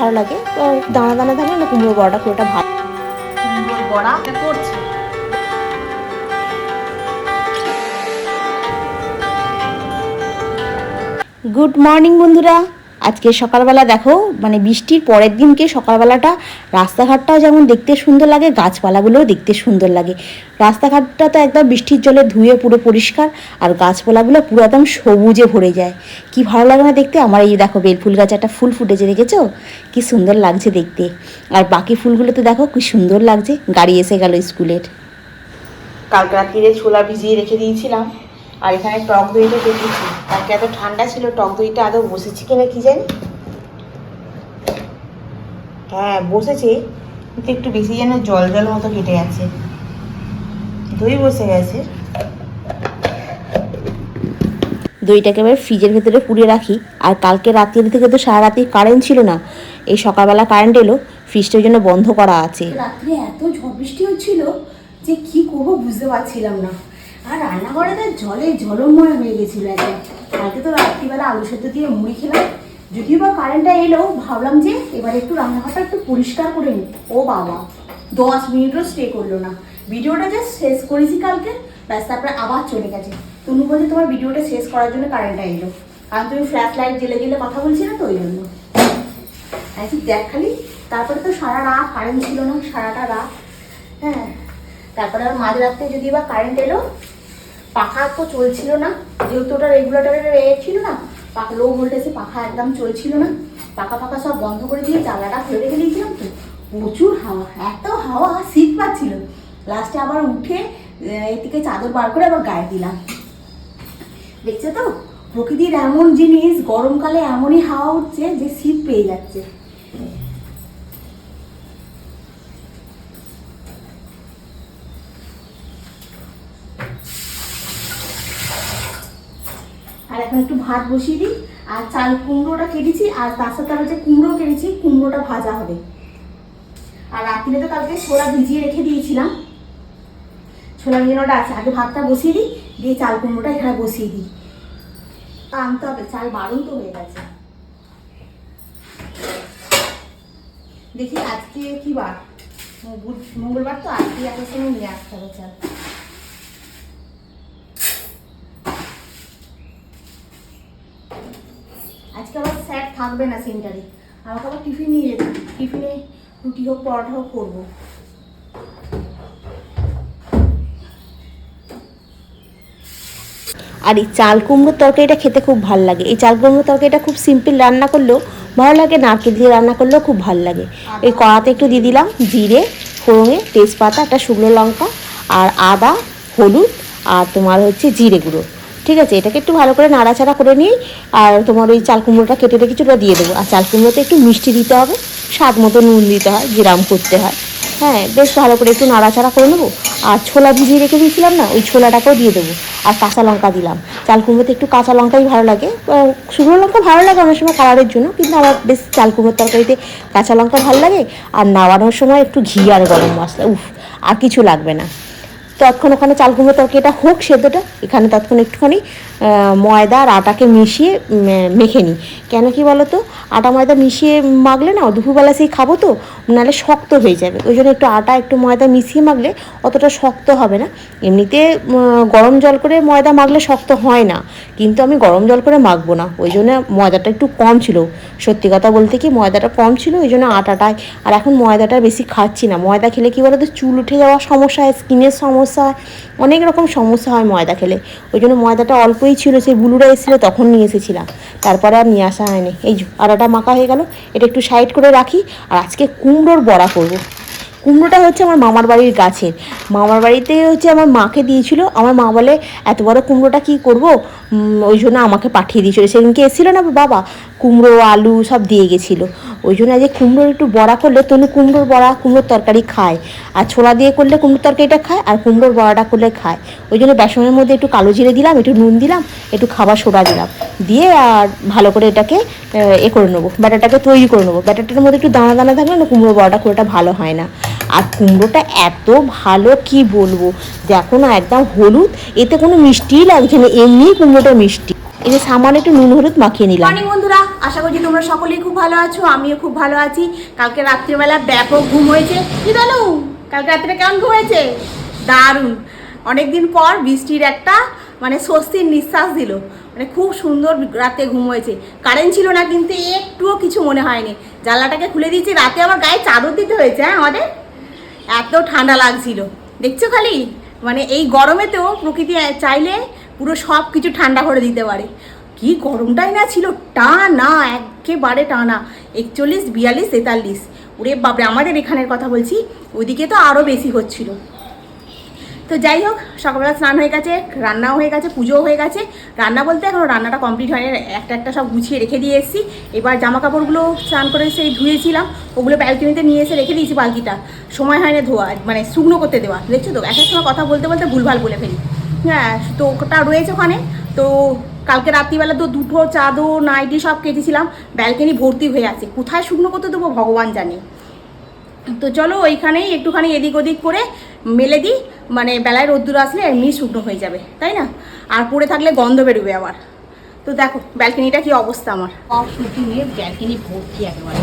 ভালো লাগে। তো দানা দানা থাকে না কুমড়ো বড়াটা খুব একটা ভালো। কুমড়োর বড়া করছে? গুড মর্নিং বন্ধুরা। আজকে সকালবেলা দেখো মানে বৃষ্টির পরের দিনকে সকালবেলাটা রাস্তাঘাটটাও যেমন দেখতে সুন্দর লাগে, গাছপালাগুলোও দেখতে সুন্দর লাগে। রাস্তাঘাটটা তো একদম বৃষ্টির জলে ধুয়ে পুরো পরিষ্কার, আর গাছপালাগুলো পুরো একদম সবুজে ভরে যায়। কি ভালো লাগে না দেখতে? আমার এই দেখো বেলফুল গাছে একটা ফুল ফুটেছে, দেখেছ? কি সুন্দর লাগছে দেখতে। আর বাকি ফুলগুলো তো দেখো কি সুন্দর লাগছে, গাড়ি এসে গেল স্কুলের। কালকে রাত্রিরে ছোলা ভিজিয়ে রেখে দিয়েছিলাম। আর এখানে টক দইটা দেখেছি কালকে এত ঠান্ডা ছিল? টক দইটা আদৌ বসেছে কিনা কি জানি? হ্যাঁ বসেছে কিন্তু একটু বেশি যেন জল জল মতো কেটে গেছে দই বসে গেছে। দইটাকে এবার ফ্রিজের ভেতরে পুড়ে রাখি। আর কালকে রাত্রির থেকে তো সারা রাত্রি কারেন্ট ছিল না। এই সকালবেলা কারেন্ট এলো ফ্রিজটা ওই জন্য বন্ধ করা আছে। রাত্রে এত ঝড় বৃষ্টি হচ্ছিল যে কি করব বুঝতে পারছিলাম না। আর রান্নাঘরে তো জলে জলময় হয়ে গেছিল একদম। কালকে তো রাত্রিবেলা আলু সেদ্ধ দিয়ে মুড়ি খেলাম। যদিও বা কারেন্টটা এলো, ভাবলাম যে এবার একটু রান্নাঘরটা একটু পরিষ্কার করে নিই। ও বাবা, দশ মিনিটও স্টে করল না। ভিডিওটা জাস্ট শেষ করেছি কালকে, ব্যাস তারপরে আবার চলে গেছে। তুমি বলছে, তোমার ভিডিওটা শেষ করার জন্য কারেন্টটা এলো। কারণ তুমি ফ্ল্যাশ লাইট জেলে জেলে কথা বলছি না তো, ওই জন্য। দেখ খালি, তারপরে তো সারা রাত কারেন্ট ছিল না, সারাটা রাত। হ্যাঁ তারপরে আর মাঝরাত্রে যদি বা কারেন্ট এলো পাখা তো চলছিল না, যেহেতু ওটা রেগুলেটারের এ ছিল না, পাখা লো ভোল্টেজে পাখা একদম চলছিল না। পাখা ফাঁকা সব বন্ধ করে দিয়ে জানলাটা খুলে রেখে দিয়েছিলাম তো। প্রচুর হাওয়া, এত হাওয়া, শীত পাচ্ছিল লাস্টে আবার উঠে থেকে চাদর বার করে আবার গায়ে দিলাম। দেখছ তো? প্রকৃতির এমন জিনিস, গরমকালে এমনই হাওয়া উঠছে যে শীত পেয়ে যাচ্ছে। ভাত বসিয়ে দিই, আর চাল কুমড়োটা কেটেছি, আর তার সাথে আবার যে কুমড়ো কেটেছি, কুমড়োটা ভাজা হবে। আর রাত্রিরে তো কালকে ছোলা ভিজিয়ে রেখে দিয়েছিলাম। ছোলা ভিজানোটা আছে, আগে ভাতটা বসিয়ে দিই, দিয়ে চাল কুমড়োটা এখানে বসিয়ে দিই। আনতে হবে, চাল বারণ তো হয়ে গেছে। দেখি আজকে কি বার? মঙ্গলবার তো আজকে এত সময় নিয়ে আসতে হবে চাল আজকে আবার স্যার থাকবে না সেন্টারে। আমাকে আবার টিফিন নিয়ে যেতে টিফিনে রুটি হোক, পরোটা হোক, করব। আর এই চাল কুমড়োর তরকারিটা খেতে খুব ভালো লাগে। এই চাল কুমড়োর তরকারিটা খুব সিম্পল রান্না করলেও ভালো লাগে, নারকেল দিয়ে রান্না করলেও খুব ভালো লাগে। এই কড়াতে একটু দিয়ে দিলাম জিরে, ফোড়নে তেজপাতা, একটা শুকনো লঙ্কা আর আদা, হলুদ আর তোমার হচ্ছে জিরে গুঁড়ো। ঠিক আছে, এটাকে একটু ভালো করে নাড়াচাড়া করে নিই, আর তোমার ওই চাল কুমড়োটা কেটে রেখেছি ওটা দিয়ে দেবো। আর চাল কুমড়োতে একটু মিষ্টি দিতে হবে, স্বাদ মতো নুন দিতে হয় যেরাম করতে হয়। হ্যাঁ বেশ ভালো করে একটু নাড়াচাড়া করে নেব। আর ছোলা ভিজিয়ে রেখে দিয়েছিলাম না, ওই ছোলাটাকেও দিয়ে দেবো। আর কাঁচা লঙ্কা দিলাম। চাল কুমড়োতে একটু কাঁচা লঙ্কাই ভালো লাগে। শুকনো লঙ্কা ভালো লাগে অনেক সময় কালারের জন্য, কিন্তু আমার বেশ চাল কুমড়োর তরকারিতে কাঁচা লঙ্কা ভালো লাগে। আর নাড়ানোর সময় একটু ঘি আর গরম মশলা, উফ, আর কিছু লাগবে না। তৎক্ষণ ওখানে চাল কুমড়ো তরকারিটা হোক, সেদ্ধটা, এখানে তৎক্ষণ একটুখানি ময়দা আর আটাকে মিশিয়ে মেখে নিই। কেন কি বলো তো আটা ময়দা মিশিয়ে মাখলে না, দুপুরবেলা সেই খাব তো, নাহলে শক্ত হয়ে যাবে। ওই জন্য একটু আটা, একটু ময়দা মিশিয়ে মাখলে অতটা শক্ত হবে না। এমনিতে গরম জল করে ময়দা মাখলে শক্ত হয় না, কিন্তু আমি গরম জল করে মাখবো না। ওই জন্য ময়দাটা একটু কম ছিল। সত্যি কথা বলতে কি, ময়দাটা কম ছিল, ওই জন্য আটাটায়, আর এখন ময়দাটা বেশি খাচ্ছি না। ময়দা খেলে কি বলো তো চুল উঠে যাওয়ার সমস্যা হয় স্কিনের সমস্যা হয় অনেক রকম সমস্যা হয় ময়দা খেলে। ওই জন্য ময়দাটা অল্পই ছিল, সেই বুলুরা এসেছিল, তখন নিয়ে এসেছিলাম। তারপরে আর নিয়ে আসা হয়নি। এই আড়াটা মাখা হয়ে গেল, এটা একটু সাইড করে রাখি, আর আজকে কুমড়োর বড়া করব। কুমড়োটা হচ্ছে আমার মামার বাড়ির গাছের। মামার বাড়িতে হচ্ছে আমার মাকে দিয়েছিল। আমার মা বলে, এত বড় কুমড়োটা কি করব? ওই জন্য আমাকে পাঠিয়ে দিয়েছিল। সেদিনকে এসেছিল না বাবা, কুমড়ো, আলু সব দিয়ে গেছিল। ওই জন্য আজকে কুমড়োর একটু বড়া করলে তনু কুমড়োর বড়া, কুমড়োর তরকারি খায়। আর ছোলা দিয়ে করলে কুমড়োর তরকারিটা খায় আর কুমড়োর বড়াটা করলে খায়। ওই জন্য বেসনের মধ্যে একটু কালো জিরে দিলাম, একটু নুন দিলাম, একটু খাবার সোডা দিলাম। দিয়ে আর ভালো করে এটাকে, এ করে নেব, ব্যাটারটাকে তৈরি করে নেব। ব্যাটারটার মধ্যে একটু দানা দানা থাকলে না কুমড়ো বড়াটা খুব ভালো হয় না। আর কুমড়োটা এত ভালো, কি বলব? দেখো না, একদম হলুদ, এতে কোনো মিষ্টিই লাগছে না, এমনিই কুমড়োটা মিষ্টি। এই যে সামান্য একটু নুন হলুদ মাখিয়ে নিলাম। মর্নিং বন্ধুরা, আশা করছি তোমরা সকলেই খুব ভালো আছো, আমিও খুব ভালো আছি। কালকে রাত্রিবেলা ব্যাপক ঘুম হয়েছে। কি জানো কালকে রাত্রে কেমন ঘুম হয়েছে? দারুণ। অনেকদিন পর বৃষ্টির একটা মানে স্বস্তির নিঃশ্বাস দিল। মানে খুব সুন্দর রাতে ঘুম হয়েছে। কারেন্ট ছিল না, কিন্তু একটুও কিছু মনে হয়নি। জানলাটাকে খুলে দিয়েছি, রাতে আমার গায়ে চাদর দিতে হয়েছে হ্যাঁ আমাদের? এত ঠান্ডা লাগছিল। দেখছ খালি? মানে এই গরমে তো প্রকৃতি চাইলে পুরো সব কিছু ঠান্ডা করে দিতে পারে। কি গরমটাই না ছিল, টানা, একেবারে টানা। একচল্লিশ, বিয়াল্লিশ, তেতাল্লিশ। ওরে বাপরে, আমাদের এখানের কথা বলছি, ওইদিকে তো আরও বেশি হচ্ছিল। তো যাই হোক, সকালবেলা স্নান হয়ে গেছে, রান্নাও হয়ে গেছে, পুজোও হয়ে গেছে। রান্না বলতে এখনও রান্নাটা কমপ্লিট হয়নি, একটা একটা সব গুছিয়ে রেখে দিয়ে এসেছি। এবার জামা কাপড়গুলো স্নান করে সেই ধুয়েছিলাম, ওগুলো ব্যালকনিতে নিয়ে এসে রেখে দিয়েছি বালতিটা। সময় হয় না ধোয়া মানে শুকনো করতে দেওয়া, দেখছ তো? এক এক সময় কথা বলতে বলতে ভুলভাল বলে ফেলি। হ্যাঁ তো ওটা রয়েছে ওখানে, তো কালকে রাত্রিবেলা তো দুটো চাদর, নাইটি সব কেটেছিলাম ব্যালকনি ভর্তি হয়ে আছে। কোথায় শুকনো করতে দেবো ভগবান জানে। তো চলো ওইখানেই একটুখানি এদিক ওদিক করে মেলে দিই মানে বেলায় রোদ্দুর আসলে এমনি শুকনো হয়ে যাবে তাই না? আর পড়ে থাকলে গন্ধ বেরোবে আবার। তো দেখো ব্যালকনিটা কি অবস্থা আমার? সব শুকিয়ে নিয়ে ব্যালকনি ভর্তি একেবারে।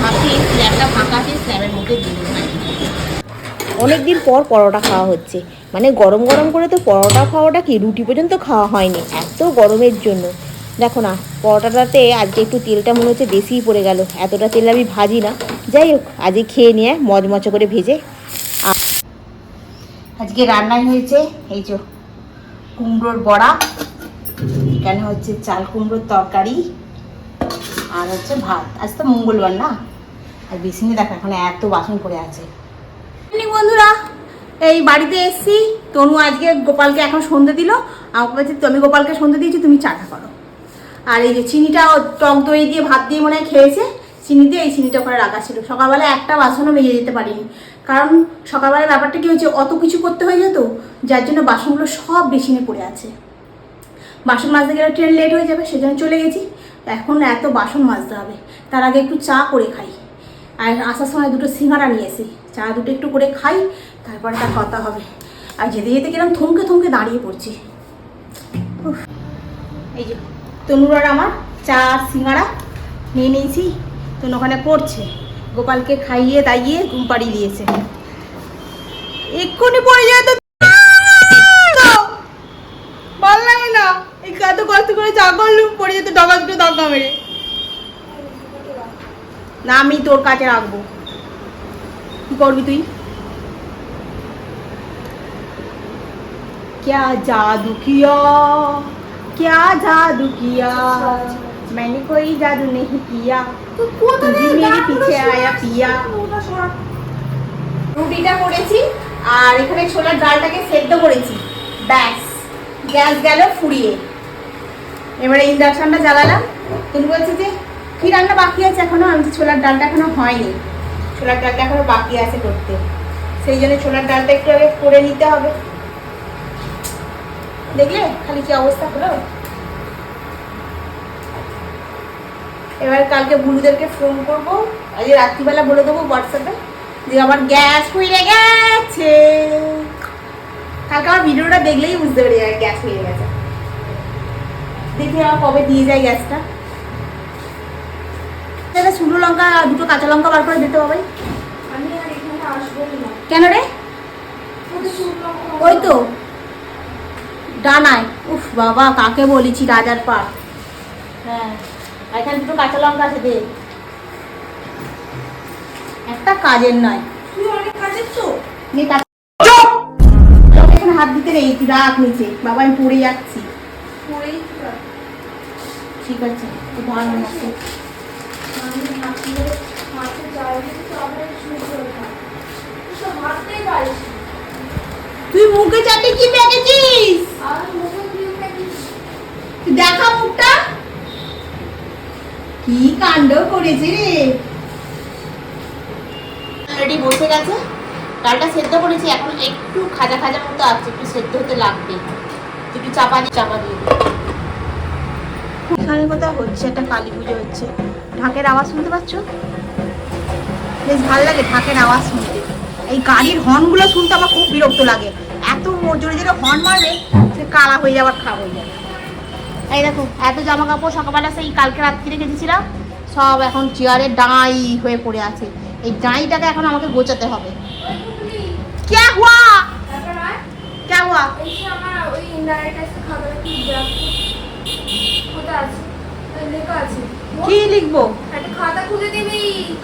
ভাবছি স্ল্যাবটা ফাঁকা আছে স্ল্যাবের মধ্যে অনেকদিন পর পরোটা খাওয়া হচ্ছে। মানে গরম গরম করে তো পরোটা খাওয়াটা কি রুটি পর্যন্ত খাওয়া হয়নি এত গরমের জন্য। দেখো না পরোটাটাতে আজকে একটু তেলটা মনে হচ্ছে বেশিই পড়ে গেল এতটা তেল আমি ভাজি না। যাই হোক আজকে খেয়ে নিয়ে মজমচ করে ভেজে আজকে রান্নায় হয়েছে, এই যে কুমড়োর বড়া, এখানে হচ্ছে চাল কুমড়োর তরকারি, আর হচ্ছে ভাত। আজ তো মঙ্গলবার না? আর বেশি নিয়ে দেখো এখন এত বাসন পড়ে আছে। বন্ধুরা, এই বাড়িতে এসছি, তনু আজকে গোপালকে এখন সন্ধে দিল আমাকে বলছে তুমি গোপালকে সন্ধে দিয়েছি, তুমি চাটা করো। আর এই যে চিনিটা টক দই দিয়ে, ভাত দিয়ে মনে হয় খেয়েছে চিনি দিয়ে এই চিনিটা ওখানে রাখা ছিল। সকালবেলা একটা বাসনও মেজে যেতে পারিনি। কারণ সকালবেলা ব্যাপারটা কি হয়েছে, অত কিছু করতে হয়ে যেত যার জন্য বাসনগুলো সব বেসিনে পড়ে আছে। বাসন মাজতে গেলে ট্রেন লেট হয়ে যাবে, সেজন্য চলে গেছি। এখন এত বাসন মাজতে হবে। তার আগে একটু চা করে খাই। আর আসার সময় দুটো সিঙ্গারা নিয়ে এসি চা দুটো একটু করে খাই, তারপরে তার কথা হবে। আর যেতে যেতে গেলাম থমকে থমকে দাঁড়িয়ে পড়ছি। এই যে, তনুর আর আমার চা সিঙ্গারা নিয়ে নিয়েছি। তনু ওখানে পড়ছে গোপালকে খাইয়ে দাইয়ে ঘুম পাড়িয়ে দিয়েছে এক্ষুনি পড়ে যায় তো ভাল লাগে না এই এত কষ্ট করে চা করলুম পড়ে যেত ডগা দুটো দরকার মেরে না আমি তোর কাছে রাখবো কি করবি তুই क्या जादू किया क्या जादू किया मैंने कोई जादू नहीं किया तू भी मेरे पीछे आया पिया রুটিটা করেছি আর এখানে ছোলার ডালটাকে সেদ্ধ করেছি ব্যাস গ্যাস গেল ফুরিয়ে এবারে ইন্ডাকশনটা জ্বালালাম তুমি বলছি যে কি রান্না বাকি আছে এখনো আমি বলছি, ছোলার ডালটা এখনো হয়নি ছোলার ডালটা এখনো বাকি আছে করতে সেই জন্য ছোলার ডালটা একটু আগে করে নিতে হবে দেখলে খালি কি অবস্থা হলো এবার কালকে বুলুদেরকে ফোন করব। আজ রাত্রিবেলা বলে দেবো হোয়াটসঅ্যাপে যে আমার গ্যাস হয়ে গেছে। কালকে আমার ভিডিওটা দেখলেই বুঝতে পেরে যাবে গ্যাস হয়ে গেছে। দেখি আমার কবে দিয়ে যায় গ্যাসটা একটা শুকনো লঙ্কা আর দুটো কাঁচা লঙ্কা বার করে দিতে হবে। আমি আর এখানে আসব না। কেন রে? ওই তো ডানায়। উফ বাবা কাকে বলেছি রাজার পাট হ্যাঁ। আর এখানে দুটো কাঁচা লঙ্কা আছে দে। একটা কাজের নয়। তুই অনেক কাজের তো নে এখানে হাত দিতে নেই তুই রাখ নিচে। বাবা আমি পড়ে যাচ্ছি। ঠিক আছে তুই ভালো না। তুই মুখে চাটে কি দেখা মুখটা। কি কাণ্ড করেছে রে? অলরেডি বসে গেছে। ডালটা সেদ্ধ করেছি এখন একটু খাজা খাজা মতো আছে একটু সেদ্ধ হতে লাগবে। একটু চাপা দিয়ে চাপা দিয়ে। এখানে কোথাও হচ্ছে একটা কালী পুজো হচ্ছে। ঢাকের আওয়াজ শুনতে পাচ্ছ? বেশ ভালো লাগে ঢাকের আওয়াজ শুনতে। এই গাড়ির হর্নগুলো শুনতে আমার খুব বিরক্ত লাগে। এত জোরে জোরে হর্ন মারবে সে কালা হয়ে যাবার খারাপ হয়ে যাবে এই দেখো এত জামা কাপড় সকালবেলা সেই কালকে রাত্রিরে দিয়েছিলাম সব এখন চেয়ারে ডাঁই হয়ে পড়ে আছে। এই ডাঁইটাকে এখন আমাকে গোচাতে হবে। কি লিখব?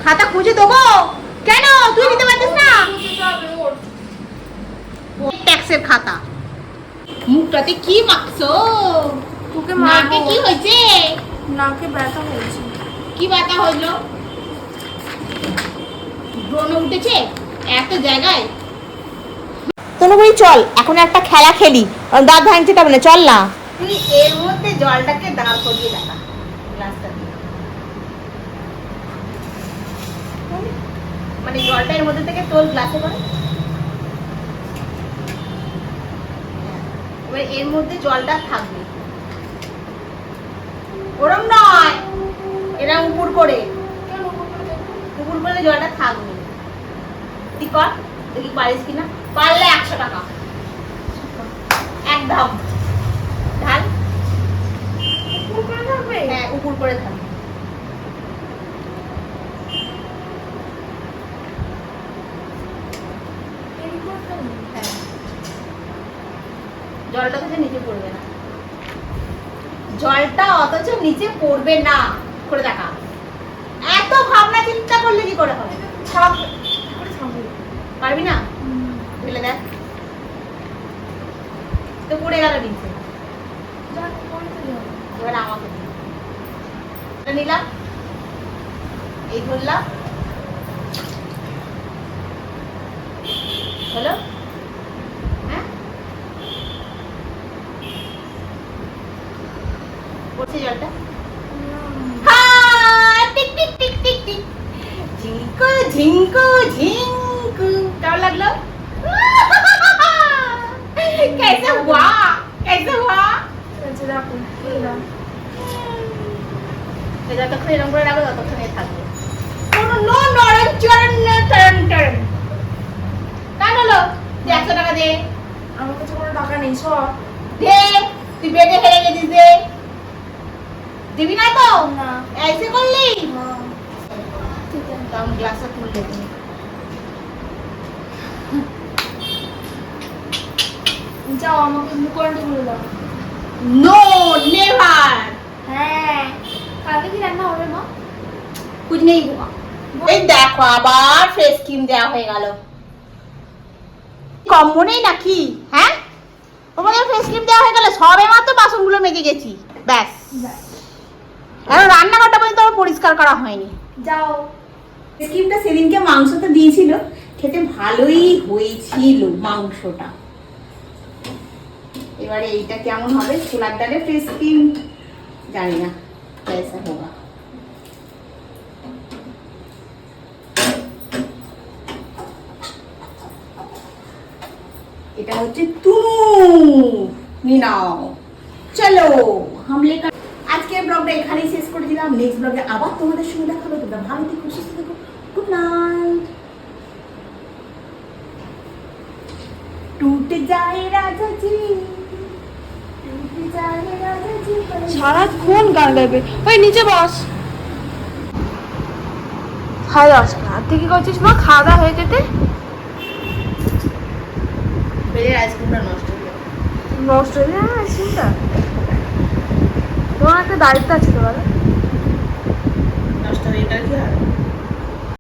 খাতা খুঁজে দেবো? কেন? ট্যাক্সের খাতা। মুখটাতে কি মাখছ? তোকে নাকে মারবো কি হয়েছে? নাকে ব্যথা হয়েছে। কি ব্যথা হইল ব্রণ উঠেছে? এত জায়গায়? তনুগুড়ি চল এখন একটা খেলা খেলি। দাঁত ভাঙছে তবে না চল না। তুই এর মধ্যে জলটাকে দাঁড় করিয়ে দেখা গ্লাসটা দিয়ে। মানে জলটা এর মধ্যে থেকে তোল গ্লাসে করে? এবার এর মধ্যে জলটা থাকবে। ওরম নয়। এরা উপর করে। উপরে করলে জলটা থাকবে। তুই কর দেখি পারিস কিনা। পারলে একশো টাকা। একদম। ঢাল। উপর করে থাকবে? হ্যাঁ উপর করে থাকবে করে? হ্যাঁ। জলটা অথচ নিচে পড়বে না। জলটা অথচ নিচে পড়বে না। করে দেখা। এত ভাবনা চিন্তা করলে কি করে হবে পারবি না? ফেলে দেখ। তো পড়ে গেল নিচে। এবার আমাকে নিলাম। এই ধরলাম। হলো? পড়ছে জলটা হ্যাঁ, tick tick tick tick tick ঝিঙ্কু ঝিঙ্কু ঝিঙ্কু কেমন লাগলো कैसे हुआ कैसे हुआ ঠিক আছে রাখো এই নাও। তো যতক্ষণ এরকম করে রাখবো ততক্ষণ এ থাকবে কোনো নো নরম চরণ নো টরন টরন কেন হলো তুই একশো টাকা দে আমার কাছে কোনো টাকা নেই সব দে তুই বেডে হেরে গেছিস দে দিবি না তো? না। করলি? না। গ্লাসটা তুললে তুমি যাও আমাকে মুকরণটা করে দাও। নো নেভার হ্যাঁ। কালকে কি রান্না হবে মা? কুছ নেই এই দেখো আবার ফেস ক্রিম দেওয়া হয়ে গেল। কম মনেই নাকি? হ্যাঁ? তোমাদের ফেস ক্রিম দেওয়া হয়ে গেল সবে মাত্র বাসনগুলো মেজে গেছি। ব্যাস। ব্যাস। আর রান্নাঘরটা পর্যন্ত পরিষ্কার করা হয়নি। যাও। স্কিপটা সেদিনকে মাংস তো দিয়েছিল, খেতে ভালোই হয়েছিল মাংসটা। এবারে এইটা কেমন হবে? ছোলার ডালে জানি না। কেসা এটা হচ্ছে তুনু নিনাও চলো, হামলে ব্লগটা এখানেই শেষ করে দিলাম। নেক্সট ব্লগে আবার তোমাদের সঙ্গে দেখা হবে। তোমরা ভালো থেকো সুস্থ থেকো। গুড নাইট টুটে যায় রাজাজি। সারাক্ষণ গান গাইবে। ওই নিচে বস। সাড়ে দশটা তুই কি করছিস মা? খাওয়া দাওয়া হয়ে যেতে? নষ্ট হয়ে যায় চিন্তা তোমার একটা দায়িত্ব আছে তো বলো